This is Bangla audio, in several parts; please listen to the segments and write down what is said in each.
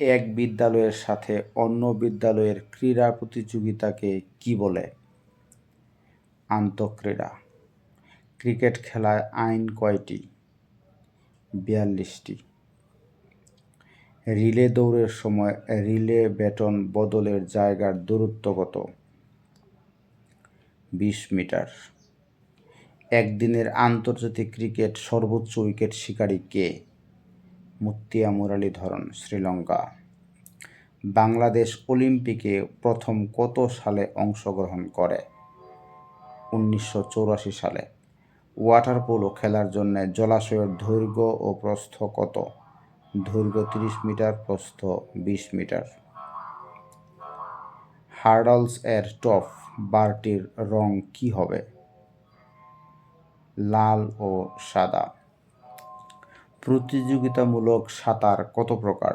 এক বিদ্যালয়ের সাথে অন্য বিদ্যালয়ের ক্রীড়া প্রতিযোগিতাকে কী বলে? আন্তঃক্রীড়া। ক্রিকেট খেলায় আইন কয়টি? বিয়াল্লিশটি। রিলে দৌড়ের সময় রিলে ব্যাটন বদলের জায়গার দূরত্ব কত? বিশ মিটার। একদিনের আন্তর্জাতিক ক্রিকেট সর্বোচ্চ উইকেট শিকারী কে? মুত্তিয়া মুরালীধরন শ্রীলঙ্কা। বাংলাদেশ অলিম্পিকে প্রথম কত সালে অংশগ্রহণ করে? উনিশশো সালে। ওয়াটার পোলো খেলার জন্য জলাশয়ের দৈর্ঘ্য ও প্রস্থ কত? দৈর্ঘ্য তিরিশ মিটার, প্রস্থ বিশ মিটার। হার্ডলস এর টপ বারটির রং কী হবে? লাল ও সাদা। প্রতিযোগিতামূলক সাঁতার কত প্রকার?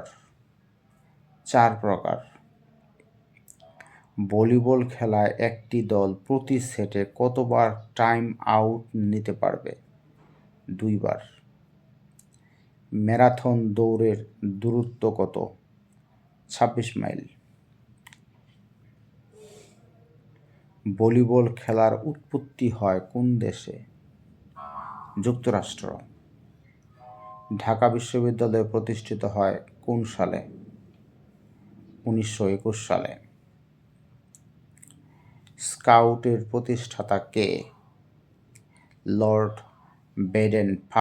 চার প্রকার। ভলিবল খেলায় একটি দল প্রতি সেটে কতবার টাইম আউট নিতে পারবে? দুইবার। ম্যারাথন দৌড়ের দূরত্ব কত? ছাব্বিশ মাইল। ভলিবল খেলার উৎপত্তি হয় কোন দেশে? যুক্তরাষ্ট্র। ঢাকা বিশ্ববিদ্যালয় প্রতিষ্ঠিত হয় কোন সালে? উনিশশো একুশ সালে। স্কাউটের প্রতিষ্ঠাতা কে? Lord Baden